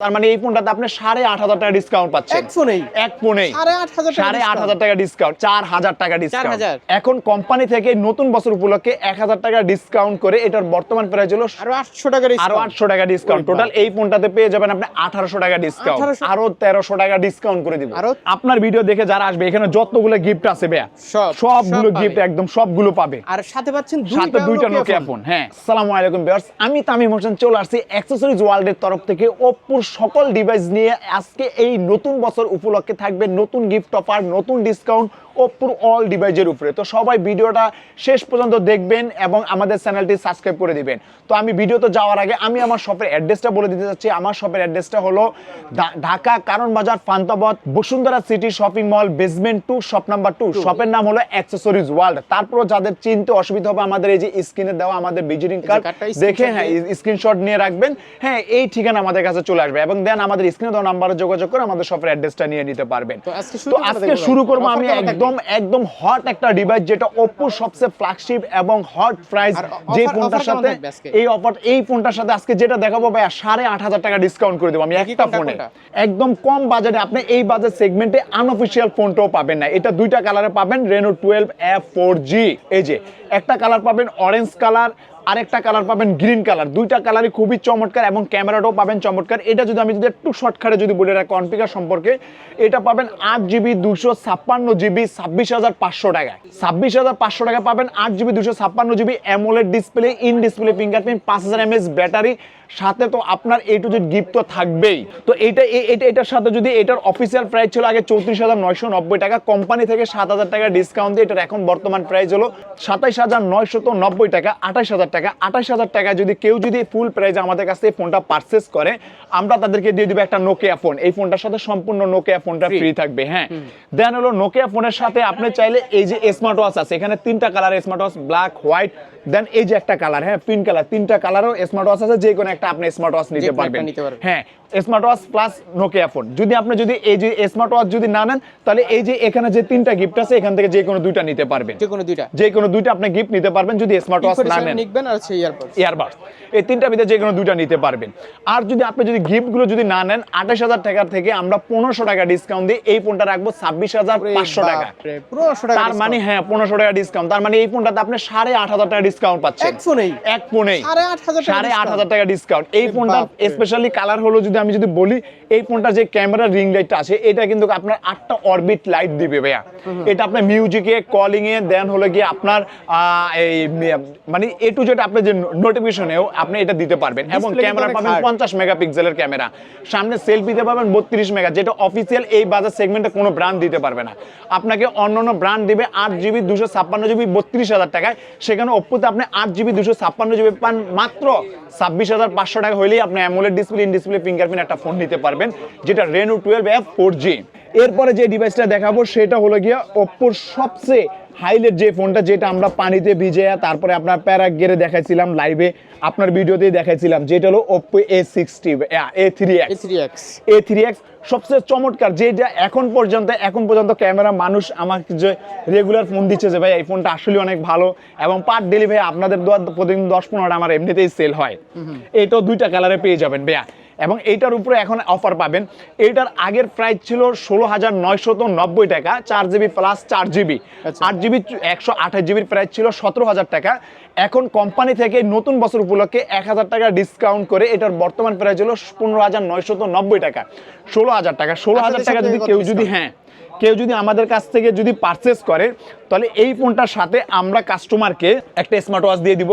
তার মানে এই ফোনটাতে আপনি সাড়ে আট হাজার টাকা ডিসকাউন্ট পাচ্ছেন। এক ফোনেই? এক ফোনেই। সাড়ে আট হাজার টাকা ডিসকাউন্ট চার হাজার টাকা ডিসকাউন্ট এখন কোম্পানি থেকে নতুন বছর উপলক্ষে এক হাজার টাকা ডিসকাউন্ট করে এটার বর্তমান প্রাইস হলো আরও আটশো টাকা আরও আটশো টাকা ডিসকাউন্ট টোটাল এই ফোনটাতে পেয়ে যাবেন আপনি আঠারোশো টাকা ডিসকাউন্ট আরও তেরোশো টাকা ডিসকাউন্ট করে দিব। আরো- আপনার ভিডিও দেখে যারা আসবে এখানে যতগুলো গিফট আছে সব, সবগুলো গিফট একদম সবগুলো পাবে। আর সাথে পাচ্ছেন সাথে দুইটা নোকিয়া ফোন হ্যাঁ। আসসালামু আলাইকুম ভিউয়ার্স আমি তামিম হোসেন চলে আসছি অ্যাকসেসরিজ ওয়ার্ল্ডের তরফ থেকে ওপ্পোর সকল ডিভাইস নিয়ে আজকে এই নতুন বছর উপলক্ষে থাকবে নতুন গিফট অফার নতুন ডিসকাউন্ট ওপ্পোর অল ডিভাইসের উপরে। তো সবাই ভিডিওটা শেষ পর্যন্ত দেখবেন এবং আমাদের চ্যানেলটি সাবস্ক্রাইব করে দিবেন। তো আমি ভিডিওতে যাওয়ার আগে আমি আমার শপের অ্যাড্রেসটা বলে দিতে চাচ্ছি। আমার শপের অ্যাড্রেসটা হলো Dhaka Karwan Bazar Panthapath Bashundhara City shopping mall basement two shop number two শপের নাম হলো অ্যাক্সেসরিজ ওয়ার্ল্ড তারপর যাদের চিনতে অসুবিধা হবে আমাদের এই যে স্ক্রিনে দেওয়া আমাদের ভিজিটিং কার্ড দেখে হ্যাঁ স্ক্রিনশট নিয়ে রাখবেন। হ্যাঁ এই ঠিকানা আমাদের কাছে চলে আসবে এবং দেন আমাদের স্ক্রিনে দেওয়া নাম্বারে যোগাযোগ করে আমাদের শপের অ্যাড্রেসটা নিয়ে নিতে পারবেন। তো আজকে শুরু? করব আমি থাকবে? একদম একদম হট একটা ডিভাইস যেটা ওপ্পোর সবচেয়ে ফ্ল্যাগশিপ এবং হট প্রাইস যে ফোনটার সাথে? এই অফার এই ফোনটার সাথে আজকে যেটা দেখাবো ভাই সাড়ে আট হাজার টাকা ডিসকাউন্ট করে দেবো আমি একটা ফোনে একদম কম বাজারে আপনি এই বাজার সেগমেন্টে আনঅফিসিয়াল ফোনটাও পাবেন না। এটা দুইটা কালারে পাবেন Reno twelve F four G এই যে একটা কালার পাবেন অরেঞ্জ কালার আরেকটা কালার পাবেন গ্রিন কালার দুইটা কালারই খুবই চমৎকার এবং ক্যামেরাটাও পাবেন চমৎকার। এটা যদি আমি যদি একটু শর্টকাটে যদি বলি এটা কনফিগার সম্পর্কে, এটা পাবেন আট জিবি দুশো ছাপ্পান্ন জিবি ছাব্বিশ হাজার পাঁচশো টাকায়। ছাব্বিশ হাজার পাঁচশো টাকা পাবেন আট জিবি দুশো ছাপ্পান্ন GB AMOLED display in display fingerprint পাঁচ হাজার এমএস ব্যাটারি সাথে তো আপনার এই টু জেড গিফট তো থাকবেই। তো এটা এটার সাথে যদি এটার অফিসিয়াল প্রাইস ছিল আগে চৌত্রিশ হাজার নয়শো নব্বই টাকা কোম্পানি থেকে সাত হাজার টাকা ডিসকাউন্ট দিয়ে এটার এখন বর্তমান প্রাইস হলো সাতাইশ হাজার নয়শত নব্বই টাকা আঠাশ হাজার টাকা আঠাশ হাজার টাকা যদি কেউ যদি ফুল প্রাইজে আমাদের কাছে থেকে ফোনটা পারচেস করে আমরা তাদেরকে দিয়ে দিব একটা নোকিয়া ফোন এই ফোনটার সাথে সম্পূর্ণ নোকিয়া ফোনটা ফ্রি থাকবে হ্যাঁ। দেন হলো নোকিয়া ফোনের সাথে আপনি চাইলে এই যে স্মার্ট ওয়াচ আছে এখানে তিনটা colour smart watch black white then এই যে একটা কালার হ্যাঁ পিঙ্ক কালার তিনটা কালারও স্মার্ট ওয়াচ আছে যে কোনো একটা আপনি স্মার্ট ওয়াচ নিতে পারবেন। হ্যাঁ smart watch plus Nokia phone যদি আপনি যদি এই যে স্মার্ট ওয়াচ যদি না নেন তাহলে এই যে এখানে যে তিনটা গিফট আছে এখান থেকে যে কোনো দুইটা নিতে পারবেন। যে কোনো দুইটা। যে কোনো দুইটা আপনি গিফট নিতে পারবেন যদি স্মার্ট ওয়াচ না নেন। নিকবেন আর হচ্ছে ইয়ারপড ইয়ারবাডস এই তিনটা ভিতরে যে কোনো দুইটা নিতে পারবেন। আর যদি আপনি যদি গিফটগুলো যদি না নেন আঠাশ হাজার টাকা থেকে আমরা পনেরোশো টাকা ডিসকাউন্ট দিয়ে এই ফোনটা রাখব ছাব্বিশ হাজার পাঁচশো টাকা। তার মানে হ্যাঁ পনেরোশো টাকা ডিসকাউন্ট তার মানে এই ফোনটাতে আপনি সাড়ে আট হাজার টাকা ডিসকাউন্ট পাচ্ছেন। এক ফোনেই। এক ফোনেই। সাড়ে আট হাজার টাকা ডিসকাউন্ট এই ফোনটা স্পেশালি কালার হলো যদি আমি যদি বলি এই ফোনটা যে ক্যামেরা রিং লাইটটা আছে এটা কিন্তু আপনার আটটা অরবিট লাইট দিবে ভাইয়া। এটা আপনার মিউজিকে কলিং এ দেন হলো গিয়ে আপনার এই মানে এ টু জেড আপনি যে নোটিফিকেশনেও আপনি এটা দিতে পারবেন। এবং ক্যামেরা পাবেন। পঞ্চাশ মেগাপিক্সেলের ক্যামেরা সামনে সেলফিতে পাবেন বত্রিশ মেগা যেটা অফিসিয়াল এই বাজার সেগমেন্টে কোনো ব্র্যান্ড দিতে পারবে না। আপনাকে অন্য অন্য ব্র্যান্ড দিবে আট জিবি দুশো ছাপ্পান্ন জিবি বত্রিশ হাজার টাকায়। সেখানে ওপ্পোতে আপনি আট জিবি দুশো ছাপ্পান্ন জিবি পান মাত্র ছাব্বিশ হাজার পাঁচশো টাকা হলেই আপনি AMOLED display in display fingerprint একটা ফোন নিতে পারবেন, যেটা Reno twelve F four G এরপরে যে ডিভাইসটা দেখাবো, সেটা হলো গিয়ে ওপ্পোর সবচেয়ে হাইলাইট যে ফোনটা যেটা আমরা পানিতে ভিজে তারপরে আপনার প্যারাক গেরে দেখাইছিলাম লাইভে আপনার ভিডিওতেই দেখাইছিলাম যেটা হলো Oppo A sixty A three A X three X A three X সবচেয়ে চমৎকার যেটা এখন পর্যন্ত এখন পর্যন্ত ক্যামেরা মানুষ আমাকে যে রেগুলার ফোন দিচ্ছে যে ভাই এই ফোনটা আসলে অনেক ভালো। এবং পার ডেলি ভাই আপনাদের প্রতিদিন দশ পনেরোটা আমার এমনিতেই সেল হয়। এটাও দুইটা কালারে পেয়ে যাবেন ভাইয়া। এবং এইটার উপরে এখন অফার পাবেন। এইটার আগের প্রাইস ছিল ষোলো হাজার নয়শত নব্বই টাকা চার জিবি প্লাস চার জিবি আচ্ছা। আট জিবি একশো আঠাশ জিবির প্রাইস ছিল সতেরো হাজার টাকা। এখন কোম্পানি থেকে নতুন বছর উপলক্ষে এক হাজার টাকা ডিসকাউন্ট করে এটার বর্তমান প্রাইস হলো পনেরো হাজার নয়শত নব্বই টাকা। ষোলো হাজার টাকা ষোলো হাজার টাকা যদি কেউ যদি হ্যাঁ কেউ যদি আমাদের কাছ থেকে যদি পারচেস করে তাহলে এই ফোনটার সাথে আমরা কাস্টমারকে একটা স্মার্ট ওয়াচ দিয়ে দিব।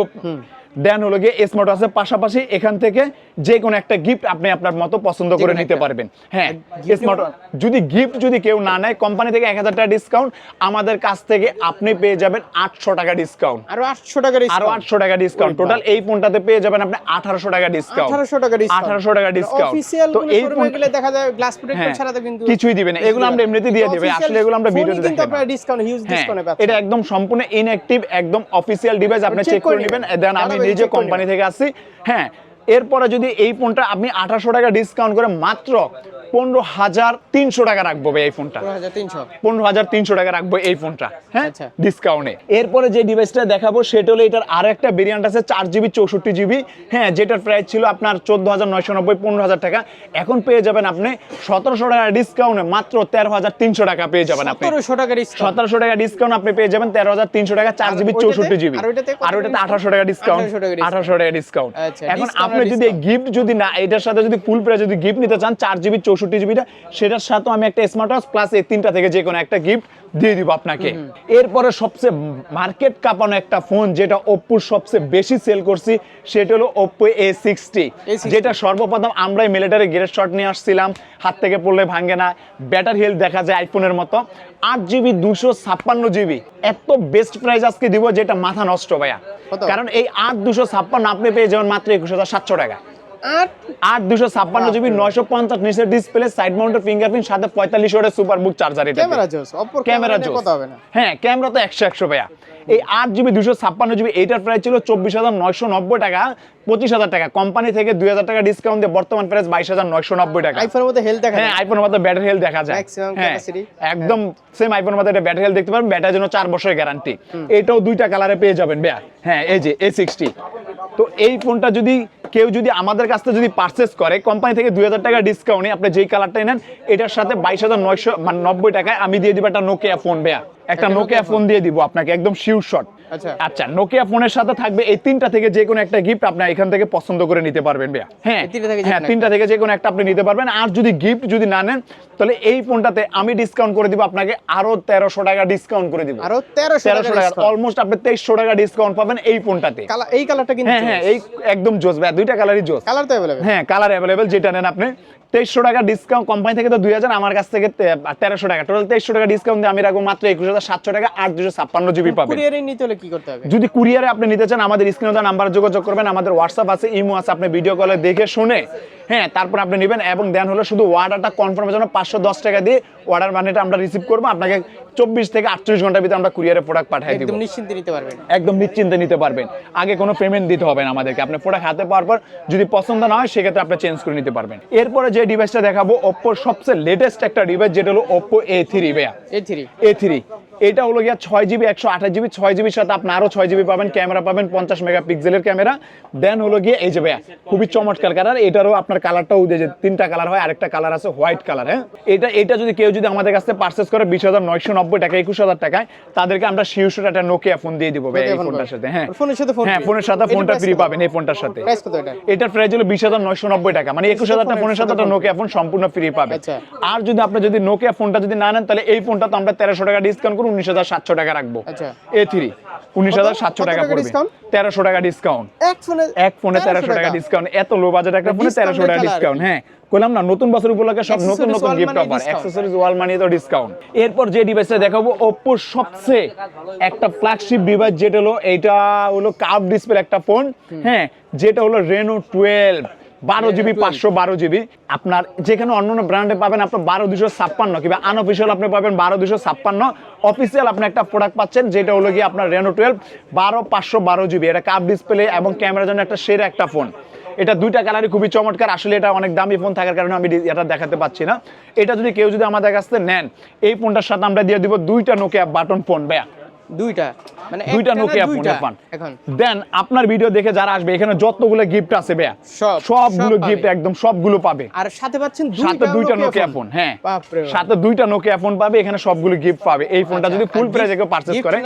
দেন হলো গিয়ে স্মার্ট ওয়াচের পাশাপাশি এখান থেকে যে কোনো একটা গিফট আপনি আপনার মতো পছন্দ করে নিতে পারবেন। হ্যাঁ স্মার্ট যদি গিফট যদি কেউ না নেয় কোম্পানি থেকে এক হাজার টাকা ডিসকাউন্ট আমাদের কাছ থেকে আপনি পেয়ে যাবেন আটশো টাকা ডিসকাউন্ট আরও আটশো টাকা আরও আটশো টাকা ডিসকাউন্ট টোটাল এই ফোনটাতে পেয়ে যাবেন আপনি আঠারোশো টাকা ডিসকাউন্ট আঠারোশো টাকা ডিসকাউন্ট আঠারোশো টাকা ডিসকাউন্ট তো এই ফোন দেখা যায় গ্লাস প্রোটেক্টর হ্যাঁ, ছাড়া তো কিন্তু কিছুই দিবে না। এগুলো আমরা এমনিতে দিয়ে দিবে। আসলে এগুলো আমরা ভিডিওতে কিন্তু আপনারা ডিসকাউন্ট হিউজ ডিসকাউন্টে পাচ্ছেন এটা একদম সম্পূর্ণ ইনঅ্যাক্টিভ একদম অফিসিয়াল ডিভাইস আপনি চেক করে নেবেন। দেন আমি নিজে check করে কোম্পানি নেবেন। থেকে আসছি হ্যাঁ এরপরে যদি এই ফোনটা আপনি আঠাশশো টাকা ডিসকাউন্ট করে মাত্র পনেরো হাজার তিনশো টাকা রাখব ভাই এই ফোনটা। পনেরো হাজার তিনশো। টাকা রাখব এই ফোনটা হ্যাঁ? আচ্ছা। ডিসকাউন্টে এরপরে যে ডিভাইসটা দেখাবো সেটা হলো এটার আর একটা ভেরিয়েন্ট আছে চার জিবি চৌষট্টি জিবি হ্যাঁ যেটার প্রাইস ছিল আপনার চোদ্দ হাজার নয়শো নব্বই পনেরো হাজার টাকা। এখন পেয়ে যাবেন আপনি সতেরোশো টাকা ডিসকাউন্টে মাত্র তেরো হাজার তিনশো টাকা পেয়ে যাবেন আপনি। সতেরোশো টাকা ডিসকাউন্ট সতেরোশো টাকা ডিসকাউন্ট আপনি পেয়ে যাবেন তেরো হাজার তিনশো টাকা চার জিবি চৌষট্টি জিবি আর ওইটাতে? আঠারোশো টাকা ডিসকাউন্ট 1800 টাকা আঠারোশো টাকা ডিসকাউন্ট আচ্ছা, এখন আপনি যদি গিফট যদি না এটার সাথে যদি ফুল প্রাইস যদি গিফট নিতে চান চার জিবি চৌষট্টি জিবিটা সেটার সাথেও আমি একটা স্মার্ট ওয়াচ প্লাস এই তিনটা থেকে যে কোনো একটা গিফট দিয়ে দিব আপনাকে। এরপরে সবচেয়ে মার্কেট কাঁপানো একটা ফোন যেটা ওপ্পোর সবচেয়ে বেশি সেল করছি সেটা হলো ওপ্পো এ সিক্সটি A60 যেটা সর্বপ্রথম আমরাই মিলিটারি গ্রেড শট নিয়ে আসছিলাম হাত থেকে পড়লে ভাঙে না ব্যাটারি হেলথ দেখা যায় আইফোনের মতো। আট জিবি দুশো ছাপ্পান্ন জিবি এত বেস্ট প্রাইস আজকে দিব যেটা মাথা নষ্ট ভাইয়া? কারণ এই আট দুশো ছাপ্পান্ন আপনি পেয়ে যাবেন মাত্র একুশ হাজার সাতশো টাকা। আট? দুশো ছাপ্পান্ন জিবি নয়শো পঞ্চাশ নিচের ডিসপ্লে সাইড মাউন্টের ফিঙ্গারপ্রিন্ট সাথে পঁয়তাল্লিশ ওয়াটের সুপার বুক চার্জার এটা ক্যামেরা জোস ক্যামেরা না। হ্যাঁ ক্যামেরা তো একশো একশো ভাইয়া। এই আট জিবি দুশো ছাপ্পান্ন জিবি এইটার প্রাইস ছিল চব্বিশ হাজার নয়শো নব্বই টাকা পঁচিশ হাজার টাকা। কোম্পানি থেকে দুই হাজার টাকা ডিসকাউন্ট দিয়ে বর্তমান প্রাইস বাইশ হাজার নয়শো নব্বই টাকা। আইফোনের মধ্যে হেলথ দেখা হ্যাঁ আইফোনের মধ্যে ব্যাটারি হেলথ দেখা যায়। হ্যাঁ একদম সেম আইফোনের মধ্যে এটা ব্যাটারি হেলথ দেখতে পারবেন ব্যাটারির জন্য চার বছরের গ্যারান্টি এটাও দুইটা কালারে পেয়ে যাবেন ভাইয়া। হ্যাঁ এই যে এ সিক্সটি তো এই ফোনটা যদি কেউ যদি আমাদের কাছ থেকে যদি পারচেস করে কোম্পানি থেকে দুই হাজার টাকা ডিসকাউন্টে আপনি যেই কালারটাই নেন এটার সাথে বাইশ হাজার নয়শো মানে নব্বই টাকায় আমি দিয়ে দিব একটা নোকিয়া ফোন ভেয়া একটা একটা নোকিয়া ফোন দিয়ে দিব আপনাকে একদম শিউ শট আচ্ছা। আচ্ছা নোকিয়া ফোনের সাথে থাকবে এই তিনটা থেকে যে কোনো একটা গিফট আপনি এখান থেকে পছন্দ করে নিতে পারবেন ভাইয়া। হ্যাঁ তিনটা থেকে যে হ্যাঁ তিনটা থেকে যে কোনো একটা আপনি নিতে পারবেন। আর যদি গিফট যদি না নেন তাহলে এই ফোনটাতে আমি ডিসকাউন্ট করে দিব আপনাকে আরও তেরোশো টাকা ডিসকাউন্ট করে দিব। আরও তেরোশো তেরোশো টাকা অলমোস্ট আপনি তেইশশো টাকা ডিসকাউন্ট পাবেন এই ফোনটাতে এই কালারটা কিন্তু হ্যাঁ হ্যাঁ এই একদম জোস ভাই দুইটা কালারই জোস। কালার তো অ্যাভেলেবল হ্যাঁ কালার অ্যাভেলেবেল যেটা নেন আপনি। তেইশশো টাকা ডিসকাউন্ট কোম্পানি থেকে তো দুই হাজার আমার কাছ থেকে তেরোশো টাকা। টোটাল তেইশশো টাকা ডিসকাউন্ট দিয়ে আমি রাখব মাত্র একুশ হাজার সাতশো টাকা আট দুশো ছাপ্পান্ন জিবি পাবেন। কুরিয়ারে নিতে হলে কি করতে হবে? যদি কুরিয়ারে আপনি নিতে চান আমাদের স্ক্রিনে দেওয়া নাম্বার যোগাযোগ করবেন আমাদের হোয়াটসঅ্যাপ আছে ইমো আছে আপনি ভিডিও কলে দেখে শুনে হ্যাঁ তারপর আপনি নেবেন এবং দেন হলো শুধু অর্ডারটা কনফার্মের জন্য পাঁচশো দশ টাকা দিয়ে অর্ডার মানিটা আমরা রিসিভ করব। আপনাকে চব্বিশ থেকে আটচল্লিশ ঘণ্টার ভিতরে আমরা কুরিয়ারে প্রোডাক্ট পাঠিয়ে দিব একদম নিশ্চিন্তে নিতে পারবেন। একদম নিশ্চিন্তে নিতে পারবেন। আগে কোনো পেমেন্ট দিতে হবে না আমাদেরকে। আপনি প্রোডাক্ট হাতে পাওয়ার পর যদি পছন্দ না হয় সেক্ষেত্রে আপনি চেঞ্জ করে নিতে পারবেন। এরপরে যে ডিভাইসটা দেখাবো ওপ্পোর সবচেয়ে লেটেস্ট একটা ডিভাইস যেটা হলো ওপ্পো এ থ্রি বেয়া এই থ্রি এ থ্রি এটা হলো গিয়া ছয় জিবি একশো আঠাশ জিবি ছয় জিবির সাথে আপনি আরও ছয় জিবি পাবেন ক্যামেরা পাবেন পঞ্চাশ মেগা পিক্সেলের ক্যামেরা দেন হলো গিয়ে এই যে ভাইয়া খুবই চমৎকার কালার এটারও আপনার কালারটাও যে তিনটা কালার হয় আরেকটা কালার আছে হোয়াইট কালার হ্যাঁ? এটা এটা যদি কেউ যদি আমাদের কাছ থেকে পার্চেস করে বিশ হাজার নয়শো নব্বই টাকা একুশ হাজার টাকায় তাদেরকে আমরা শিউসুর একটা নোকিয়া ফোন দিয়ে দিব ভাই এই ফোনটার সাথে হ্যাঁ। ফোনের সাথে হ্যাঁ ফোনের সাথে ফোনটা ফ্রি পাবেন এই ফোনটার সাথে। প্রাইস কত এটা? এটার প্রাইস হলো বিশ হাজার নয়শো নব্বই টাকা মানে একুশ হাজার টাকা ফোনের সাথে? একটা নোকিয়া ফোন সম্পূর্ণ ফ্রি পাবে আচ্ছা। আর যদি আপনি যদি নোকিয়া ফোনটা যদি না নেন তাহলে এই ফোনটা তো আমরা তেরোশো টাকা ডিসকাউন্ট করে উনিশ হাজার সাতশো টাকা রাখব। আচ্ছা। এ থ্রি উনিশ হাজার সাতশো কত টাকা পড়বে? তেরোশো টাকা ডিসকাউন্ট এক ফোনে এক ফোনে তেরোশো টাকা ডিসকাউন্ট এত লো বাজেট একটা ফোনে তেরোশো টাকা ডিসকাউন্ট হ্যাঁ। বললাম না নতুন বছর উপলক্ষে সব নতুন নতুন গিফট অফার। অ্যাক্সেসরিজ ওয়াল মানি তো ডিসকাউন্ট এরপর যে ডিভাইসটা দেখাবো ওপ্পোর সবচেয়ে একটা ফ্ল্যাগশিপ ডিভাইস যেটা হলো এইটা হলো কাপ ডিসপ্লে একটা ফোন হ্যাঁ যেটা হলো রেনো টুয়েলভ বারো জিবি পাঁচশো বারো জিবি আপনার যেখানে অন্য অন্য ব্র্যান্ডে পাবেন আপনার বারো দুশো ছাপ্পান্ন কিংবা আনঅফিসিয়াল আপনি পাবেন বারো দুশো ছাপ্পান্ন। অফিসিয়াল আপনি একটা প্রোডাক্ট পাচ্ছেন যেটা হলো গিয়ে আপনার রেনো টুয়েলভ বারো পাঁচশো বারো জিবি এটা কাপ ডিসপ্লে এবং ক্যামেরার জন্য একটা সেরা একটা ফোন এটা দুইটা কালারই খুবই চমৎকার। আসলে এটা অনেক দামি ফোন থাকার কারণে আমি এটা দেখাতে পাচ্ছি না। এটা যদি কেউ যদি আমাদের কাছ থেকে নেন এই ফোনটার সাথে আমরা দিয়ে দিব দুইটা নোকিয়া বাটন ফোন ভাইয়া। দুইটা। মানে দুইটা নোকিয়া পান এখন। দেন আপনার ভিডিও দেখে যারা আসবে এখানে যতগুলো গিফট আছে ভাইয়া সবগুলো গিফট একদম সবগুলো পাবে। আর সাথে পাচ্ছেন সাথে দুইটা নোকিয়া ফোন হ্যাঁ। সাথে দুইটা নোকিয়া ফোন পাবে এখানে সবগুলো গিফট পাবে। এই ফোনটা আচ্ছা, যদি ফুল প্রাইসে কেউ পারচেজ করে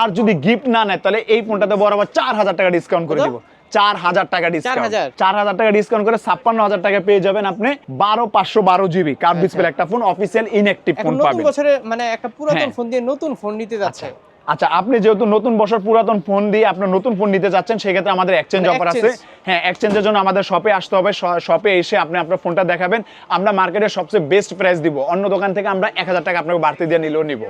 আর যদি গিফট না নেয় তাহলে এই ফোনটাতে বরাবর চার হাজার টাকা ডিসকাউন্ট করে দিব। চার হাজার টাকা ডিসকাউন্ট চার হাজার? টাকা ডিসকাউন্ট করে ছাপ্পান্ন হাজার টাকা পেয়ে যাবেন আপনি বারো পাঁচশো বারো জিবি কার্ড ডিসপ্লে একটা ফোন অফিসিয়াল ইনঅ্যাক্টিভ ফোন পাবেন। বছরে মানে একটা পুরাতন হ্যাঁ। ফোন দিয়ে নতুন ফোন নিতে যাচ্ছে। আচ্ছা আপনি যেহেতু নতুন বছর পুরাতন ফোন দিয়ে আপনার নতুন ফোন নিতে যাচ্ছেন সেক্ষেত্রে আমাদের এক্সচেঞ্জ মানে অফার আছে। হ্যাঁ এক্সচেঞ্জের জন্য আমাদের শপে আসতে হবে শপে এসে আপনি আপনার ফোনটা দেখাবেন। আমরা মার্কেটের সবচেয়ে বেস্ট প্রাইস দিব। অন্য দোকান থেকে আমরা এক হাজার টাকা আপনাকে বাড়তি দিয়ে নিলেও নিব।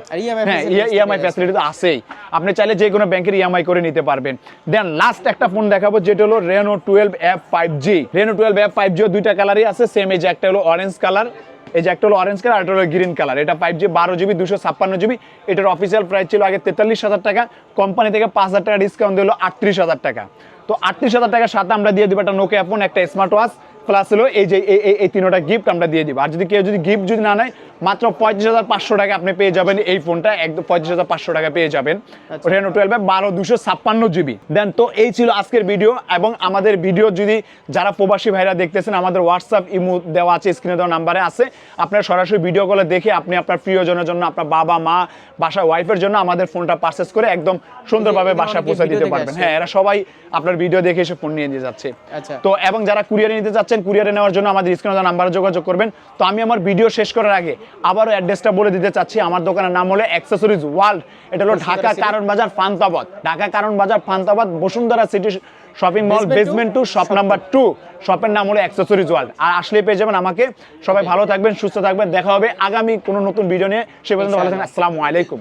হ্যাঁ ইএমআই ফ্যাসিলিটি তো আছেই। আপনি চাইলে যে কোনো ব্যাংকের ইএমআই করে নিতে পারবেন। দেন লাস্ট একটা ফোন দেখাবো যেটা হলো Reno twelve F five G Reno twelve F five Jio দুইটা কালারই আছে সেম এই যে একটা হলো অরেঞ্জ কালার এই যে একটা হলো অরেঞ্জ কালার আর একটা হলো গ্রিন কালার এটা ফাইভ জি বারো জিবি দুশো ছাপ্পান্ন জিবি এটার অফিসিয়াল প্রাইস ছিল আগে তেতাল্লিশ হাজার টাকা। কোম্পানি থেকে পাঁচ হাজার টাকা ডিসকাউন্ট দিল আটত্রিশ হাজার টাকা। তো আটত্রিশ হাজার টাকার সাথে আমরা দিয়ে দিব একটা নোকিয়া ফোন একটা স্মার্ট ওয়াচ প্লাস হলো এই যে এই- তিনোটা গিফট আমরা দিয়ে দিব। আর যদি কেউ যদি গিফট যদি না নেয় মাত্র পঁয়ত্রিশ হাজার পাঁচশো টাকা আপনি পেয়ে যাবেন এই ফোনটা একদম পঁয়ত্রিশ হাজার পাঁচশো টাকা পেয়ে যাবেন। রেনো টুয়েলভে বারো দুশো ছাপ্পান্ন জিবি। দেন তো এই ছিল আজকের ভিডিও এবং আমাদের ভিডিও যদি যারা প্রবাসী ভাইরা দেখতেছেন আমাদের হোয়াটসঅ্যাপ ইমো দেওয়া আছে স্ক্রিনে দেওয়া নাম্বারে আছে। আপনার সরাসরি ভিডিও কলে দেখে আপনি আপনার প্রিয়জনের জন্য আপনার বাবা মা বাসা ওয়াইফের জন্য আমাদের ফোনটা পারচেস করে একদম সুন্দরভাবে বাসায় পৌঁছে দিতে পারবেন। হ্যাঁ এরা সবাই আপনার ভিডিও দেখে এসে ফোন নিয়ে নিয়ে যাচ্ছে। আচ্ছা। তো এবং যারা কুরিয়ারে নিতে যাচ্ছেন কুরিয়ারে নেওয়ার জন্য আমাদের স্ক্রিনে নাম্বারে যোগাযোগ করবেন। তো আমি আমার ভিডিও শেষ করার আগে আবারও অ্যাড্রেসটা বলে দিতে চাচ্ছি। আমার দোকানের নাম হলো অ্যাক্সেসরিজ ওয়ার্ল্ড এটা হলো ঢাকা কারণ বাজার Panthapath. Dhaka Karwan Bazar Panthapath Bashundhara City shopping mall basement two shop number two শপের নাম হলো অ্যাক্সেসরিজ ওয়ার্ল্ড আর আসলে পেয়ে যাবেন আমাকে। সবাই ভালো থাকবেন সুস্থ থাকবেন। দেখা হবে আগামী কোনো নতুন ভিডিও নিয়ে। সে পর্যন্ত ভালো থাকবেন। আসসালামু আলাইকুম।